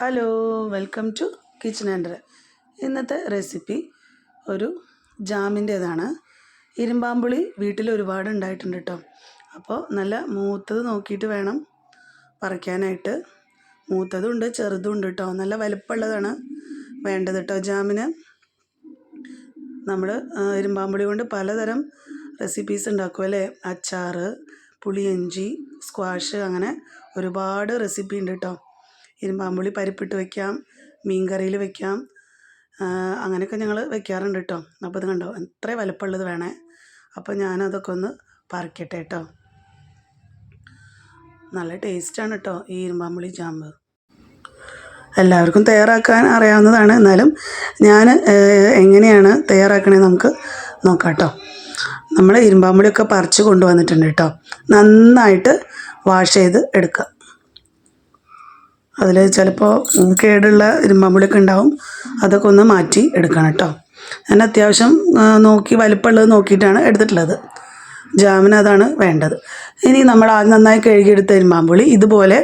Hello welcome to kitchen ആൻഡർ ഇന്നത്തെ recipe ഒരു ജാമിന്റേതാണ്. ഇരുമ്പാമ്പുളി വീട്ടിൽ ഒരുപാട് ഉണ്ടായിട്ടുണ്ട് കേട്ടോ അപ്പോൾ നല്ല മൂത്തത് നോക്കിയിട്ട് വേണം പറിക്കാനായിട്ട്. മൂത്തതും ഉണ്ട് ചെറുതും ഉണ്ട് കേട്ടോ നല്ല വലുപ്പമുള്ളതാണ് വേണ്ടത് കേട്ടോ ജാമിന് നമ്മൾ ഇരുമ്പാമ്പുളി കൊണ്ട് പലതരം റെസിപ്പീസ് ഉണ്ടാക്കും അല്ലേ? അച്ചാറ് പുളിയഞ്ചി സ്ക്വാഷ് അങ്ങനെ ഒരുപാട് റെസിപ്പി ഉണ്ട് കേട്ടോ ഇരുമ്പാമ്പുളി പരിപ്പിട്ട് വെക്കാം മീൻ കറിയിൽ വെക്കാം അങ്ങനെയൊക്കെ ഞങ്ങൾ വെക്കാറുണ്ട് കേട്ടോ അപ്പോൾ ഇത് കണ്ടോ എത്ര വലുപ്പമുള്ളത് വേണേ. അപ്പോൾ ഞാനതൊക്കെ ഒന്ന് പറിക്കട്ടെ കേട്ടോ നല്ല ടേസ്റ്റാണ് കേട്ടോ ഈ ഇരുമ്പാമ്പുളി ചാമ്പ് എല്ലാവർക്കും തയ്യാറാക്കാൻ അറിയാവുന്നതാണ്. എന്നാലും ഞാൻ എങ്ങനെയാണ് തയ്യാറാക്കണേ നമുക്ക് നോക്കാം കേട്ടോ നമ്മൾ ഇരുമ്പാമ്പുളിയൊക്കെ പറിച്ച് കൊണ്ടുവന്നിട്ടുണ്ട് കേട്ടോ നന്നായിട്ട് വാഷ് ചെയ്ത് എടുക്കുക. അതിൽ ചിലപ്പോൾ കേടുള്ള ഇരുമ്പമ്പുളിയൊക്കെ ഉണ്ടാവും. അതൊക്കെ ഒന്ന് മാറ്റി എടുക്കണം കേട്ടോ ഞാൻ അത്യാവശ്യം നോക്കി വലിപ്പമുള്ളത് നോക്കിയിട്ടാണ് എടുത്തിട്ടുള്ളത്. ജാമിന് അതാണ് വേണ്ടത്. ഇനി നമ്മൾ ആദ്യം നന്നായി കഴുകിയെടുത്ത ഇരുമ്പാമ്പുളി ഇതുപോലെ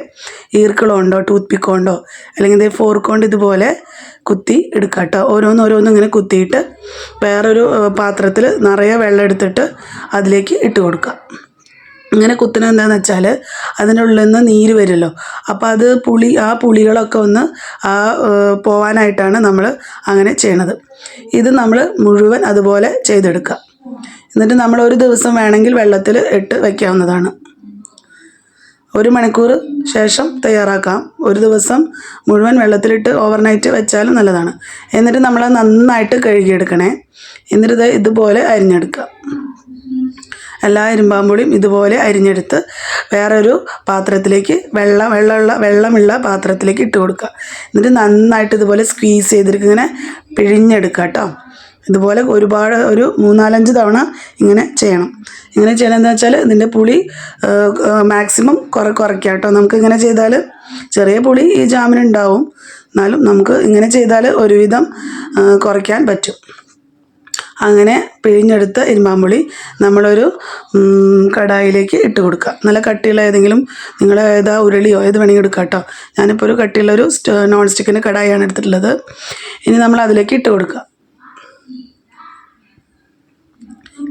ഈർക്കിളോണ്ടോ ടൂത്ത് പിക്കോണ്ടോ അല്ലെങ്കിൽ ഇതേ ഫോർക്കോണ്ട് കൊണ്ട് ഇതുപോലെ കുത്തി എടുക്കുക കേട്ടോ ഓരോന്ന് ഓരോന്ന് ഇങ്ങനെ കുത്തിയിട്ട് വേറൊരു പാത്രത്തിൽ നിറയെ വെള്ളം എടുത്തിട്ട് അതിലേക്ക് ഇട്ട് കൊടുക്കുക ഇങ്ങനെ കുത്തുന്നത് എന്താണെന്ന് വെച്ചാൽ അതിനുള്ളിൽ നിന്ന് നീര് വരുമല്ലോ അപ്പോൾ അത് പുളി ആ പുളികളൊക്കെ ഒന്ന് ആ പോവാനായിട്ടാണ് നമ്മൾ അങ്ങനെ ചെയ്യണത്. ഇത് നമ്മൾ മുഴുവൻ അതുപോലെ ചെയ്തെടുക്കുക. എന്നിട്ട് നമ്മൾ ഒരു ദിവസം വേണമെങ്കിൽ വെള്ളത്തിൽ ഇട്ട് വയ്ക്കാവുന്നതാണ് ഒരു മണിക്കൂർ ശേഷം തയ്യാറാക്കാം. ഒരു ദിവസം മുഴുവൻ വെള്ളത്തിലിട്ട് ഓവർനൈറ്റ് വെച്ചാലും നല്ലതാണ്. എന്നിട്ട് നമ്മൾ നന്നായിട്ട് കഴുകിയെടുക്കണേ. എന്നിട്ട് ഇതുപോലെ അരിഞ്ഞെടുക്കുക. എല്ലാ ഇരുമ്പാമ്പുളിയും ഇതുപോലെ അരിഞ്ഞെടുത്ത് വേറൊരു പാത്രത്തിലേക്ക് വെള്ളം വെള്ളമുള്ള വെള്ളമുള്ള പാത്രത്തിലേക്ക് ഇട്ട് കൊടുക്കുക. എന്നിട്ട് നന്നായിട്ട് ഇതുപോലെ സ്ക്വീസ് ചെയ്തിട്ട് ഇങ്ങനെ പിഴിഞ്ഞെടുക്കുക കേട്ടോ. ഇതുപോലെ ഒരുപാട് ഒരു മൂന്നാലഞ്ച് തവണ ഇങ്ങനെ ചെയ്യണം. ഇങ്ങനെ ചെയ്യണമെന്ന് വെച്ചാൽ ഇതിന്റെ പുളി മാക്സിമം കുറ കുറയ്ക്കുക കേട്ടോ. നമുക്ക് ഇങ്ങനെ ചെയ്താൽ ചെറിയ പുളി ഈ ജാമിനുണ്ടാവും എന്നാലും നമുക്ക് ഇങ്ങനെ ചെയ്താൽ ഒരുവിധം കുറയ്ക്കാൻ പറ്റും. അങ്ങനെ പിഴിഞ്ഞെടുത്ത ഇരുമ്പാമ്പുളി നമ്മളൊരു കടായിലേക്ക് ഇട്ട് കൊടുക്കുക. നല്ല കട്ടിയുള്ള ഏതെങ്കിലും നിങ്ങൾ ഏതാ ഉരുളിയോ ഏത് വേണമെങ്കിൽ എടുക്കുക കേട്ടോ. ഞാനിപ്പോൾ ഒരു കട്ടിയുള്ളൊരു നോൺ സ്റ്റിക്കിന്റെ കടായിയാണ് എടുത്തിട്ടുള്ളത്. ഇനി നമ്മൾ അതിലേക്ക് ഇട്ട് കൊടുക്കുക.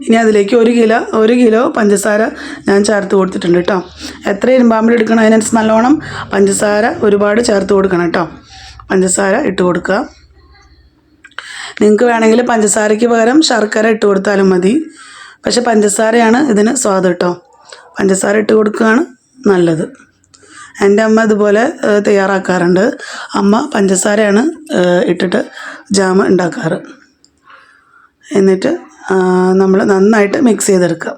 ഇനി അതിലേക്ക് ഒരു കിലോ ഒരു കിലോ പഞ്ചസാര ഞാൻ ചേർത്ത് കൊടുത്തിട്ടുണ്ട് കേട്ടോ. എത്ര ഇരുമ്പാമ്പിൽ എടുക്കണം? അതിനനുസരിച്ച് നല്ലോണം പഞ്ചസാര ഒരുപാട് ചേർത്ത് കൊടുക്കണം കേട്ടോ. പഞ്ചസാര ഇട്ട് കൊടുക്കുക. നിങ്ങൾക്ക് വേണമെങ്കിൽ പഞ്ചസാരയ്ക്ക് പകരം ശർക്കര ഇട്ട് കൊടുത്താലും മതി. പക്ഷെ പഞ്ചസാരയാണ് ഇതിന് സ്വാദ് കേട്ടോ. പഞ്ചസാര ഇട്ട് കൊടുക്കുകയാണ് നല്ലത്. എന്റെ അമ്മ ഇതുപോലെ തയ്യാറാക്കാറുണ്ട്. അമ്മ പഞ്ചസാരയാണ് ഇട്ടിട്ട് ജാം ഉണ്ടാക്കാറ്. എന്നിട്ട് നമ്മൾ നന്നായിട്ട് മിക്സ് ചെയ്തെടുക്കുക.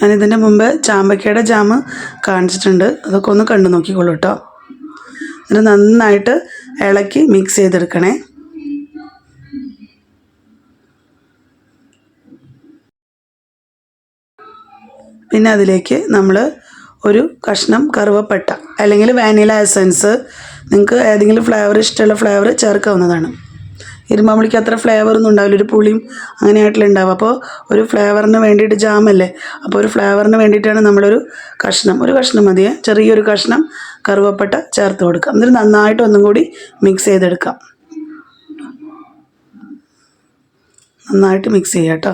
ഞാനിതിന്റെ മുമ്പ് ചാമ്പക്കയുടെ ജാമ് കാണിച്ചിട്ടുണ്ട്. അതൊക്കെ ഒന്ന് കണ്ടു നോക്കിക്കോളൂ കേട്ടോ. എന്നിട്ട് നന്നായിട്ട് ഇളക്കി മിക്സ് ചെയ്തെടുക്കണേ. പിന്നെ അതിലേക്ക് നമ്മൾ ഒരു കഷ്ണം കറുവപ്പട്ട അല്ലെങ്കിൽ വാനില എസൻസ് നിങ്ങൾക്ക് ഏതെങ്കിലും ഫ്ലേവർ ഇഷ്ടമുള്ള ഫ്ലേവർ ചേർക്കാവുന്നതാണ്. ഇരുമ്പാമ്പുളിക്ക് അത്ര ഫ്ലേവർ ഒന്നും ഉണ്ടാവില്ല. ഒരു പുളിയും അങ്ങനെയായിട്ടുള്ള ഉണ്ടാവും അപ്പോൾ ഒരു ഫ്ലേവറിന് വേണ്ടിയിട്ട് ജാമല്ലേ അപ്പോൾ ഒരു ഫ്ലേവറിന് വേണ്ടിയിട്ടാണ് നമ്മളൊരു കഷ്ണം. ഒരു കഷ്ണം മതിയെ. ചെറിയൊരു കഷ്ണം കറുവപ്പട്ട ചേർത്ത് കൊടുക്കാം എന്നിട്ട് നന്നായിട്ട് ഒന്നും കൂടി മിക്സ് ചെയ്തെടുക്കാം നന്നായിട്ട് മിക്സ് ചെയ്യാം കേട്ടോ.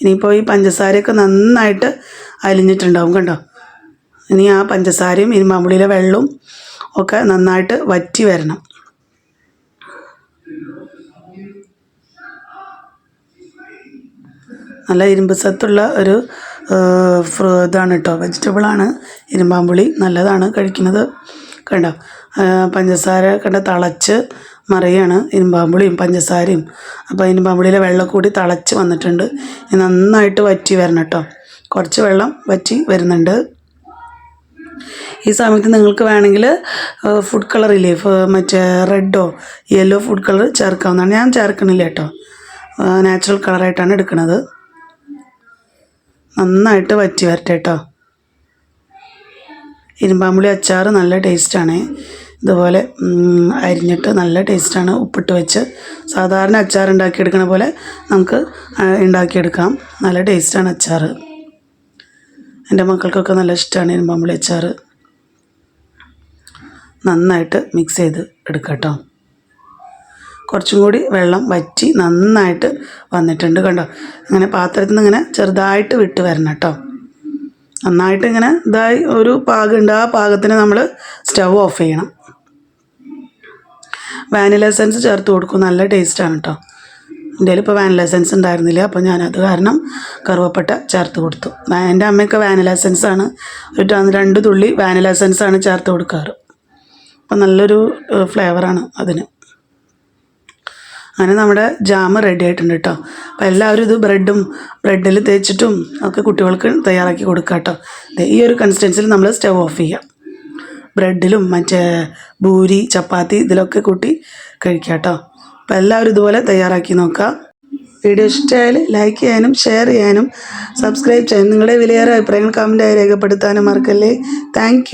ഇനിയിപ്പോൾ ഈ പഞ്ചസാരയൊക്കെ നന്നായിട്ട് അലിഞ്ഞിട്ടുണ്ടാവും കണ്ടോ? ഇനി ആ പഞ്ചസാരയും ഇരുമ്പാമ്പുളിയിലെ വെള്ളവും ഒക്കെ നന്നായിട്ട് വറ്റി വരണം. നല്ല ഇരുമ്പ് സത്തുള്ള ഒരു ഇതാണ് കേട്ടോ വെജിറ്റബിളാണ് ഇരുമ്പാമ്പുളി നല്ലതാണ് കഴിക്കുന്നത്. കണ്ടോ? പഞ്ചസാര കണ്ട തിളച്ച് മറിയാണ് ഇരുമ്പാമ്പുളിയും പഞ്ചസാരയും. അപ്പോൾ ഇരുമ്പാമ്പുളിയിലെ വെള്ളം കൂടി തിളച്ച് വന്നിട്ടുണ്ട്. നന്നായിട്ട് വറ്റി വരണം കേട്ടോ കുറച്ച് വെള്ളം വറ്റി വരുന്നുണ്ട്. ഈ സമയത്ത് നിങ്ങൾക്ക് വേണമെങ്കിൽ ഫുഡ് കളർ ഇല്ലേ? മറ്റേ റെഡോ യെല്ലോ ഫുഡ് കളർ ചേർക്കാവുന്നതാണ്. ഞാൻ ചേർക്കണില്ല കേട്ടോ നാച്ചുറൽ കളറായിട്ടാണ് എടുക്കുന്നത് നന്നായിട്ട് വറ്റി വരട്ടെ കേട്ടോ ഇരുമ്പാമ്പുളി അച്ചാർ നല്ല ടേസ്റ്റാണ്. ഇതുപോലെ അരിഞ്ഞിട്ട് നല്ല ടേസ്റ്റാണ് ഉപ്പിട്ട് വെച്ച്. സാധാരണ അച്ചാർ ഉണ്ടാക്കിയെടുക്കണ പോലെ നമുക്ക് ഉണ്ടാക്കിയെടുക്കാം. നല്ല ടേസ്റ്റാണ് അച്ചാർ എന്റെ മക്കൾക്കൊക്കെ നല്ല ഇഷ്ടമാണ് ഇരുമ്പാമ്പുളി അച്ചാർ നന്നായിട്ട് മിക്സ് ചെയ്ത് എടുക്കാം കേട്ടോ കുറച്ചും കൂടി വെള്ളം വറ്റി നന്നായിട്ട് വന്നിട്ടുണ്ട് കണ്ടോ? അങ്ങനെ പാത്രത്തിൽ നിന്ന് ഇങ്ങനെ ചെറുതായിട്ട് വിട്ട് വരണം കേട്ടോ. നന്നായിട്ട് ഇങ്ങനെ ഇതായി ഒരു പാകമുണ്ട് ആ പാകത്തിന് നമ്മൾ സ്റ്റവ് ഓഫ് ചെയ്യണം. വാനില എസൻസ് ചേർത്ത് കൊടുക്കും. നല്ല ടേസ്റ്റാണ് കേട്ടോ. എന്റെ ഇപ്പോൾ വാനില എസൻസ് ഉണ്ടായിരുന്നില്ല. അപ്പോൾ ഞാനത് കാരണം കറുവപ്പട്ട ചേർത്ത് കൊടുത്തു. എന്റെ അമ്മയൊക്കെ വാനില എസൻസ് ആണ്. ഒരു രണ്ട് തുള്ളി വാനില എസൻസ് ആണ് ചേർത്ത് കൊടുക്കാറ്. അപ്പം നല്ലൊരു ഫ്ലേവറാണ് അതിന്. അങ്ങനെ നമ്മുടെ ജാം റെഡി ആയിട്ടുണ്ട് കേട്ടോ. അപ്പോൾ എല്ലാവരും ഇത് ബ്രെഡും ബ്രെഡിൽ തേച്ചിട്ടും ഒക്കെ കുട്ടികൾക്ക് തയ്യാറാക്കി കൊടുക്കുക കേട്ടോ. ഈ ഒരു കൺസിസ്റ്റൻസിൽ നമ്മൾ സ്റ്റവ് ഓഫ് ചെയ്യാം. ബ്രെഡിലും മറ്റേ ഭൂരി ചപ്പാത്തി ഇതിലൊക്കെ കൂട്ടി കഴിക്കാം കേട്ടോ. അപ്പോൾ എല്ലാവരും ഇതുപോലെ തയ്യാറാക്കി നോക്കുക വീഡിയോ ഇഷ്ടമായാൽ ലൈക്ക് ചെയ്യാനും ഷെയർ ചെയ്യാനും സബ്സ്ക്രൈബ് ചെയ്യാനും നിങ്ങളുടെ വിലയേറെ അഭിപ്രായങ്ങൾ കമന്റായി രേഖപ്പെടുത്താനും മറക്കല്ലേ. താങ്ക്